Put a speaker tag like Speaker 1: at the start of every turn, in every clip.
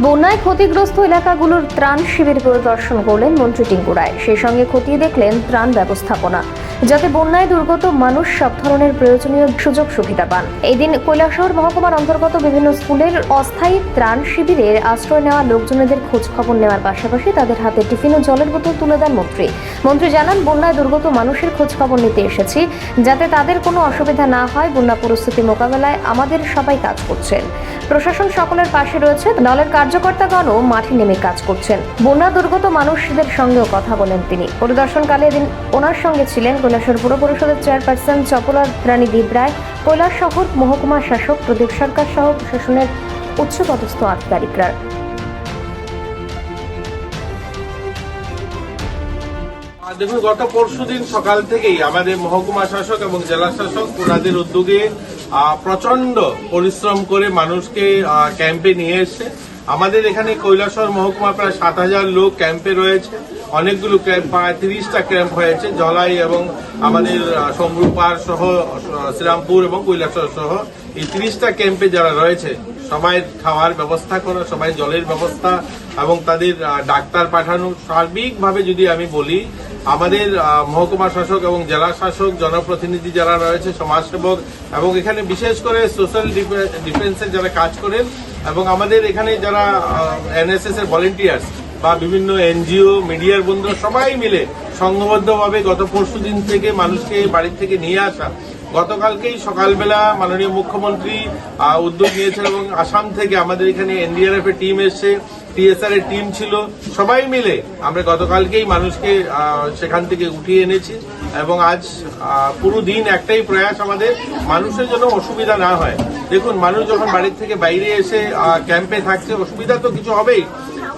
Speaker 1: বন্যায় ক্ষতিগ্রস্ত এলাকাগুলোর ত্রাণ শিবির পরিদর্শন করলেন মন্ত্রী টিঙ্কু রায়। সেই সঙ্গে খতিয়ে দেখলেন ত্রাণ ব্যবস্থাপনা। যাতে বন্যায় দুর্গত মানুষ সব ধরনের প্রয়োজনীয় সুযোগ সুবিধা পান। এই দিন কৈলাসহর মহকুমার অন্তর্গত বিভিন্ন স্কুলের অস্থায়ী ত্রাণ শিবিরে আশ্রয় নেওয়া লোকজনেদের খোঁজ খবর নেওয়ার পাশাপাশি তাদের হাতে টিফিন ও জলের বোতল তুলে দেন মন্ত্রী। মন্ত্রী জানান, বন্যায় দুর্গত মানুষের খোঁজ খবর নিতে এসেছি। যাতে তাদের কোনো অসুবিধা না হয়, বন্যা পরিস্থিতি মোকাবেলায় আমাদের সবাই কাজ করছেন। প্রশাসন সকলের পাশে রয়েছে। দলের কার্যকর্তাগণও মাঠে নেমে কাজ করছেন। বন্যা দুর্গত মানুষদের সঙ্গেও কথা বলেন তিনি। পরিদর্শনকালে এদিন ওনার সঙ্গে ছিলেন কৈলাসহর পুর পরিষদের চেয়ারপারসন চপলা রানী দীপ রায়, কৈলাস শহর মহকুমা শাসক প্রদীপ সরকার সহ প্রশাসনের উচ্চপদস্থ আধিকারিকরা।
Speaker 2: দেখুন, গত পরশু দিন সকাল থেকেই আমাদের মহকুমা শাসক এবং জেলা শাসক ওনাদের উদ্যোগে প্রচণ্ড পরিশ্রম করে মানুষকে ক্যাম্পে নিয়ে এসছে। আমাদের এখানে কৈলাসর মহকুমা প্রায় সাত হাজার লোক ক্যাম্পে রয়েছে। অনেকগুলো ক্যাম্প, প্রায় তিরিশটা ক্যাম্প হয়েছে, জলাই এবং আমাদের সমরূপার সহ শ্রীরামপুর এবং কৈলাসহর সহ, এই তিরিশটা ক্যাম্পে যারা রয়েছে, সবাই খাওয়ার ব্যবস্থা করা, সবাই জলের ব্যবস্থা এবং তাদের ডাক্তার পাঠানো, সার্বিকভাবে যদি আমি বলি, আমাদের মহকুমা শাসক এবং জেলা শাসক, জনপ্রতিনিধি যারা রয়েছে, সমাজসেবক এবং এখানে বিশেষ করে সোশ্যাল ডিফেন্সের যারা কাজ করেন এবং আমাদের এখানে যারা এনএসএস এর ভলেন্টিয়ার্স বা বিভিন্ন এনজিও, মিডিয়ার বন্ধুরা সবাই মিলে সংঘবদ্ধভাবে গত পরশু দিন থেকে মানুষকে বাড়ি থেকে নিয়ে আসা। গতকালকেই সকালবেলা মাননীয় মুখ্যমন্ত্রী উদ্যোগ নিয়েছেন এবং আসাম থেকে আমাদের এখানে এনডিআরএফ এর টিম এসছে, টিএসআর এর টিম ছিল। সবাই মিলে আমরা গতকালকেই মানুষকে সেখান থেকে উঠিয়ে এনেছি এবং আজ পুরো দিন একটাই প্রয়াস আমাদের, মানুষের জন্য অসুবিধা না হয়। দেখুন, মানুষ যখন বাড়ির থেকে বাইরে এসে ক্যাম্পে থাকছে, অসুবিধা তো কিছু হবেই।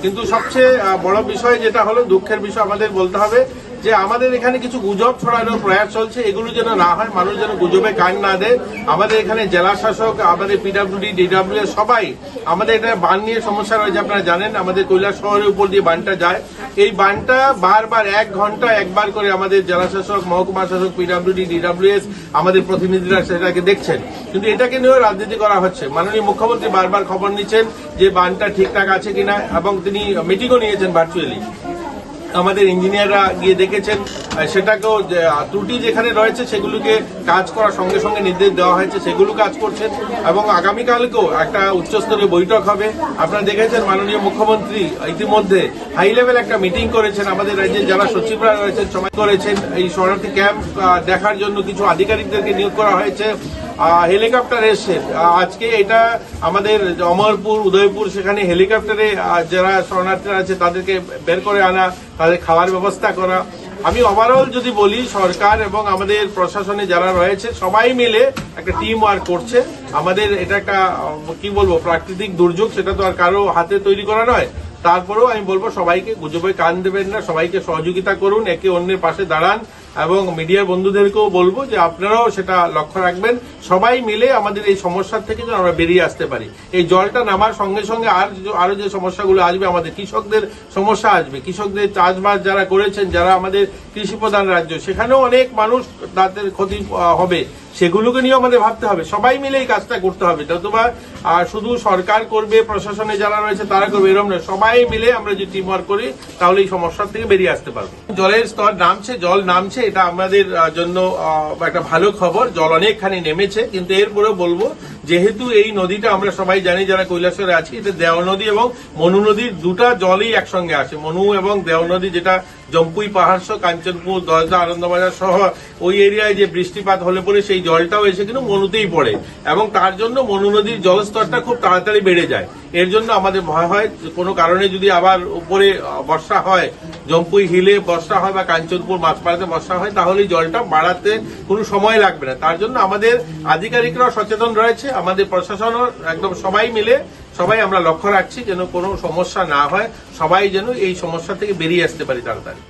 Speaker 2: কিন্তু সবচেয়ে বড় বিষয় যেটা হলো দুঃখের বিষয় আমাদের বলতে হবে। যে আমাদের এখানে কিছু গুজব ছড়ানোর প্রয়াস চলছে, এগুলো যেন না হয়, মানুষ যেন গুজবে কান না দেয়। আমাদের এখানে জেলা শাসক আমাদের পিডাব্লিউডি ডিডাব্লিউ সবাই আমাদের এখানে বান নিয়ে সমস্যা রয়েছে, আপনারা জানেন, আমাদের কৈলাস শহরের উপর দিয়ে বানটা যায়। এই বানটা বারবার এক ঘণ্টা একবার করে আমাদের জেলা শাসক মহকুমা শাসক পিডাব্লিউডি ডিডাব্লিউএস আমাদের প্রতিনিধিরা সেটাকে দেখছেন। কিন্তু এটাকে নিয়েও রাজনীতি করা হচ্ছে। মাননীয় মুখ্যমন্ত্রী বারবার খবর নিচ্ছেন যে বানটা ঠিকঠাক আছে কিনা, এবং তিনি মিটিংও নিয়েছেন ভার্চুয়ালি আমাদের ইঞ্জিনিয়াররা গিয়ে দেখেছেন সেটাকেও ত্রুটি যেখানে রয়েছে সেগুলোকে কাজ করার সঙ্গে সঙ্গে নির্দেশ দেওয়া হয়েছে, সেগুলো কাজ করছেন এবং আগামীকালকেও একটা উচ্চস্তরীয় বৈঠক হবে। আপনারা দেখেছেন মাননীয় মুখ্যমন্ত্রী ইতিমধ্যে হাই লেভেল একটা মিটিং করেছেন, আমাদের রাজ্যের যারা সচিবরা রয়েছেন সবাই করেছেন, এই শরণার্থী ক্যাম্প দেখার জন্য কিছু আধিকারিকদেরকে নিয়োগ করা হয়েছে। হেলিকপ্টার এসছে। আজকে এটা আমাদের অমরপুর, উদয়পুর, সেখানে হেলিকপ্টারে যারা শরণার্থীরা আছে, তাদেরকে বের করে আনা, তাদের খাওয়ার ব্যবস্থা করা। আমি ওভারঅল যদি বলি, সরকার এবং আমাদের প্রশাসনে যারা রয়েছে, সবাই মিলে একটা টিম ওয়ার্ক করছে। আমাদের এটা একটা কি বলব, প্রাকৃতিক দুর্যোগ, সেটা তো আর কারও হাতে তৈরি করা নয়। তারপরেও আমি বলব, সবাইকে গুজবে কান দেবেন না, সবাইকে সহযোগিতা করুন, একে অন্যের পাশে দাঁড়ান। এবং মিডিয়ার বন্ধুদেরকেও বলব যে আপনারাও সেটা লক্ষ্য রাখবেন। সবাই মিলে আমাদের এই সমস্যার থেকে আমরা বেরিয়ে আসতে পারি। এই জলটা নামার সঙ্গে সঙ্গে আর যে- আরও যে সমস্যাগুলো আসবে, আমাদের কৃষকদের সমস্যা আসবে। কৃষকদের চাষবাস যারা করেছেন, যারা আমাদের কৃষি প্রধান রাজ্য, সেখানেও অনেক মানুষ তাদের ক্ষতি হবে। সেগুলোকে নিয়েও আমাদের ভাবতে হবে। সবাই মিলে এই কাজটা করতে হবে। নতুবা শুধু সরকার করবে, প্রশাসনে যারা রয়েছে তারা করবে এরকম নয়। সবাই মিলে আমরা যদি টিম ওয়ার্ক করি, তাহলে এই সমস্যার থেকে বেরিয়ে আসতে পারব। জলের স্তর নামছে, জল নামছে, এটা আমাদের জন্য একটা ভালো খবর। জল অনেকখানি নেমেছে, কিন্তু এরপরেও বলব যেহেতু এই নদীটা আমরা সবাই জানি যারা কৈলাসরে আছি, এটা দেও নদী এবং মনু নদীর দুটা জলই একসঙ্গে আসে। মনু এবং দেও নদী যেটা জম্পুই পাহাড় সহ, কাঞ্চনপুর দশদা আনন্দবাজার সহ, ওই এরিয়ায় যে বৃষ্টিপাত হলে পরে সেই জলটাও এসে কিন্তু মনুতেই পড়ে। এবং তার জন্য মনু নদীর জলস্তরটা খুব তাড়াতাড়ি বেড়ে যায়। এর জন্য আমাদের ভয় হয় কোনো কারণে যদি আবার উপরে বর্ষা হয় জম্পুই হিলে বর্ষা হয় বা কাঞ্চনপুর মাছপাড়াতে বর্ষা হয় তাহলে জলটা বাড়াতে কোনো সময় লাগবে না। তার জন্য আমাদের আধিকারিকরাও সচেতন রয়েছে, আমাদের প্রশাসনও একদম সবাই মিলে, সবাই আমরা লক্ষ্য রাখছি যেন কোনো সমস্যা না হয়, সবাই যেন এই সমস্যা থেকে বেরিয়ে আসতে পারি তাড়াতাড়ি।